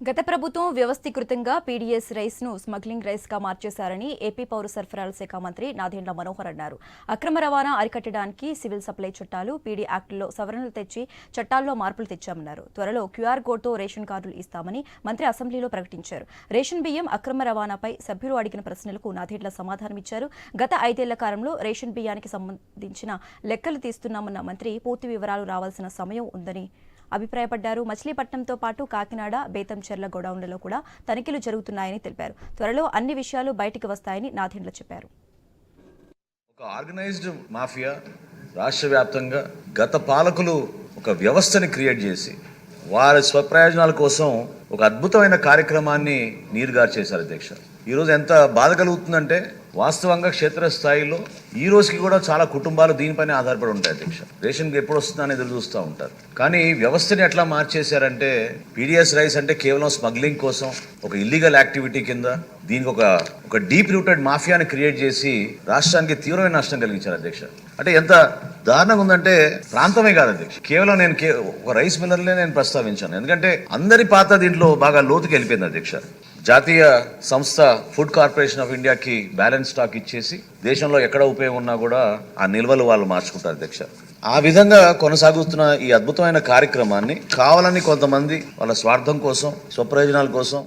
గత ప్రభుత్వం వ్యవస్థీకృతంగా పీడీఎస్ రైస్ను స్మగ్లింగ్ రైస్గా మార్చేశారని ఏపీ పౌర సరఫరాల శాఖ మంత్రి నాదెండ్ల మనోహర్ అన్నారు. అక్రమ రవాణా అరికట్టడానికి సివిల్ సప్లై చట్టాలు పీడీ యాక్టులో సవరణలు తెచ్చి చట్టాల్లో మార్పులు తెచ్చామన్నారు. త్వరలో క్యూఆర్ కోడ్తో రేషన్ కార్డులు ఇస్తామని మంత్రి అసెంబ్లీలో ప్రకటించారు. రేషన్ బియ్యం అక్రమ రవాణాపై సభ్యులు అడిగిన ప్రశ్నలకు నాదెండ్ల సమాధానమిచ్చారు గత ఐదేళ్ళ కాలంలో రేషన్ బియ్యానికి సంబంధించిన లెక్కలు తీస్తున్నామన్న మంత్రి పూర్తి వివరాలు రావాల్సిన సమయం ఉందని అభిప్రాయపడ్డారు. మచిలీపట్నంతో పాటు కాకినాడ బేతంచెర్ల గోడౌన్లలో కూడా తనిఖీలు జరుగుతున్నాయని తెలిపారు. త్వరలో అన్ని విషయాలు బయటికి వస్తాయని నాథెండ్ల చెప్పారు. ఒక ఆర్గనైజ్డ్ మాఫియా రాష్ట్ర వ్యాప్తంగా గత పాలకులు ఒక వ్యవస్థని క్రియేట్ చేసి వారి స్వప్రయోజనాల కోసం ఒక అద్భుతమైన కార్యక్రమాన్ని నీరుగారు చేశారు అధ్యక్ష. ఈరోజు ఎంత బాధ కలుగుతుందంటే వాస్తవంగా క్షేత్రస్థాయిలో ఈ రోజుకి కూడా చాలా కుటుంబాలు దీనిపైనే ఆధారపడి ఉంటాయి అధ్యక్ష. రేషన్కి ఎప్పుడు వస్తుందని ఎదురు చూస్తూ ఉంటారు. కానీ వ్యవస్థని ఎట్లా మార్చేశారంటే పీడిఎస్ రైస్ అంటే కేవలం స్మగ్లింగ్ కోసం ఒక ఇల్లీగల్ యాక్టివిటీ కింద దీనికి ఒక ఒక డీప్ రూటెడ్ మాఫియాని క్రియేట్ చేసి రాష్ట్రానికి తీవ్రమైన నష్టం కలిగించారు అధ్యక్ష. అంటే ఎంత దారుణంగా ఉందంటే ప్రాంతమే కాదు అధ్యక్ష. కేవలం నేను ఒక రైస్ మిల్లర్లే నేను ప్రస్తావించాను. ఎందుకంటే అందరి పాత దీంట్లో బాగా లోతుకి వెళ్ళిపోయింది అధ్యక్ష. జాతీయ సంస్థ ఫుడ్ కార్పొరేషన్ ఆఫ్ ఇండియాకి బ్యాలెన్స్ స్టాక్ ఇచ్చేసి దేశంలో ఎక్కడ ఉపయోగం ఉన్నా కూడా ఆ నిల్వలు వాళ్ళు మార్చుకుంటారు అధ్యక్ష. ఆ విధంగా కొనసాగుతున్న ఈ అద్భుతమైన కార్యక్రమాన్ని కావాలని కొంతమంది వాళ్ళ స్వార్థం కోసం స్వప్రయోజనాల కోసం